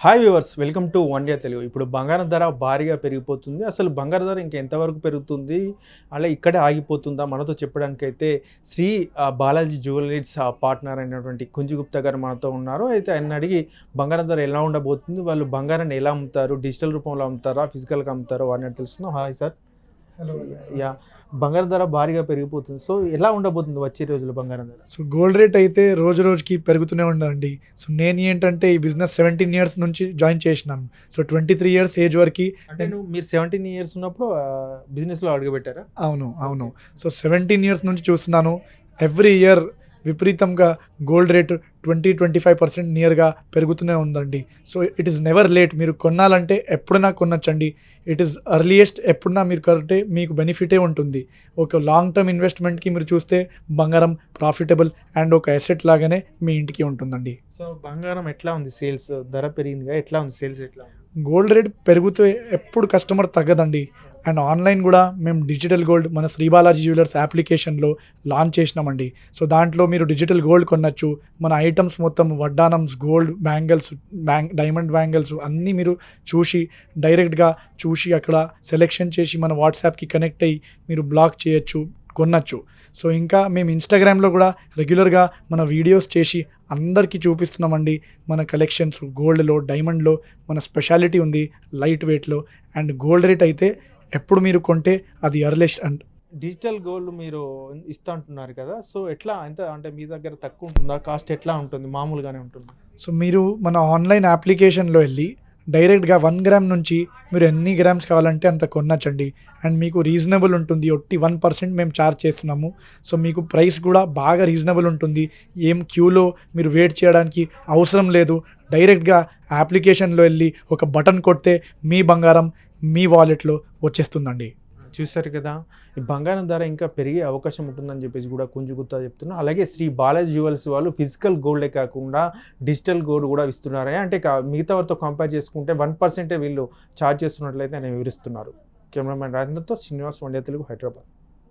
Hi viewers welcome to one day Telugu ఇప్పుడు బంగారం ధర భారీగా పెరిగిపోతుంది. అసలు బంగారం ధర ఇంకా ఎంతవరకు పెరుగుతుంది? అలా ఇక్కడే ఆగిపోతుందా? మనతో చెప్పడానికి అయితే శ్రీ బాలాజీ జ్యువెలరీస్ ఆ, పార్ట్నర్ అయినటువంటి కుంజుగుప్తా గారు మనతో ఉన్నారు. అయితే ఆయన అడిగి బంగారం ధర ఎలా ఉండబోతుంది? వాళ్ళు బంగారాన్ని ఎలా అమ్ముతారు? డిజిటల్ రూపంలో అమ్ముతారా? ఫిజికల్గా అమ్ముతారో? అని తెలుస్తున్నాం హాయ్ సార్ యా బంగారం ధర భారీగా పెరిగిపోతుంది. సో ఎలా ఉండబోతుంది వచ్చే రోజులు బంగారం ధర? సో గోల్డ్ రేట్ అయితే రోజు రోజుకి పెరుగుతూనే ఉండండి సో నేను ఏంటంటే ఈ బిజినెస్ సెవెంటీన్ ఇయర్స్ నుంచి జాయిన్ చేసినాను. So twenty three years age వరకు అంటే నువ్వు మీరు సెవెంటీన్ ఇయర్స్ ఉన్నప్పుడు బిజినెస్లో అడుగుపెట్టారా? అవును అవును. సో సెవెంటీన్ ఇయర్స్ నుంచి చూస్తున్నాను. ఎవ్రీ ఇయర్ విపరీతంగా gold rate twenty twenty five percent నియర్గా పెరుగుతూనే ఉందండి. So it is never late మీరు కొనాలంటే ఎప్పుడైనా కొనొచ్చండి. ఇట్ ఈస్ అర్లియెస్ట్ ఎప్పుడన్నా మీరు కొంటే మీకు బెనిఫిటే ఉంటుంది. ఒక లాంగ్ టర్మ్ ఇన్వెస్ట్మెంట్కి మీరు చూస్తే బంగారం ప్రాఫిటబుల్ అండ్ ఒక అసెట్ లాగానే మీ ఇంటికి ఉంటుందండి. సో బంగారం ఎట్లా ఉంది? సేల్స్ ధర పెరిగిందిగా? ఎట్లా ఉంది? సేల్స్ ఎట్లా గోల్డ్ రేట్ పెరుగుతూ ఎప్పుడు కస్టమర్ తగ్గదండి. అండ్ ఆన్లైన్ కూడా మేము డిజిటల్ గోల్డ్ మన శ్రీబాలాజీ జ్యువెలర్స్ అప్లికేషన్లో లాంచ్ చేసినామండి. సో దాంట్లో మీరు డిజిటల్ గోల్డ్ కొనచ్చు. మన ఐటమ్స్ మొత్తం వడ్డానమ్స్ గోల్డ్ బ్యాంగిల్స్ బ్యాంగ్ డైమండ్ బ్యాంగిల్స్ అన్నీ మీరు చూసి డైరెక్ట్గా చూసి అక్కడ సెలెక్షన్ చేసి మన వాట్సాప్కి కనెక్ట్ అయ్యి మీరు బ్లాక్ చేయొచ్చు. కొనచ్చు. సో ఇంకా మేము ఇన్స్టాగ్రామ్లో కూడా రెగ్యులర్గా మన వీడియోస్ చేసి అందరికీ చూపిస్తున్నామండి. మన కలెక్షన్స్ గోల్డ్లో డైమండ్లో మన స్పెషాలిటీ ఉంది లైట్ వెయిట్లో అండ్ గోల్డ్ రేట్ అయితే ఎప్పుడు మీరు కొంటే అది ఎర్లెస్ట్ అండ్ డిజిటల్ గోల్డ్ మీరు ఇస్తా అంటున్నారు కదా. సో ఎట్లా? ఎంత? అంటే మీ దగ్గర తక్కువ ఉంటుందా? కాస్ట్ ఎట్లా ఉంటుంది? మామూలుగానే ఉంటుంది. సో మీరు మన ఆన్లైన్ అప్లికేషన్లో వెళ్ళి డైరెక్ట్గా వన్ గ్రామ్ నుంచి మీరు ఎన్ని గ్రామ్స్ కావాలంటే అంత కొనచ్చండి. అండ్ మీకు రీజనబుల్ ఉంటుంది. ఒట్టి వన్ పర్సెంట్ మేము ఛార్జ్ చేస్తున్నాము. సో మీకు ప్రైస్ కూడా బాగా రీజనబుల్ ఉంటుంది. ఏం క్యూలో మీరు వెయిట్ చేయడానికి అవసరం లేదు. డైరెక్ట్గా అప్లికేషన్లో వెళ్ళి ఒక బటన్ కొడితే మీ బంగారం మీ వాలెట్లో వచ్చేస్తుందండి. చూశారు కదా ఈ బంగారం ధర ఇంకా పెరిగే అవకాశం ఉంటుందని చెప్పేసి కూడా కొంచెం గుర్తా చెప్తున్నా. అలాగే శ్రీ బాలాజీ జ్యువెల్స్ వాళ్ళు ఫిజికల్ గోల్డే కాకుండా డిజిటల్ గోల్డ్ కూడా ఇస్తున్నారని అంటే మిగతా వారితో కంపేర్ చేసుకుంటే వన్ పర్సెంటే వీళ్ళు ఛార్జ్ చేస్తున్నట్లయితే ఆయన వివరిస్తున్నారు. కెమెరామెన్ రాజేంద్రతో శ్రీనివాస్ వండే తెలుగు హైదరాబాద్.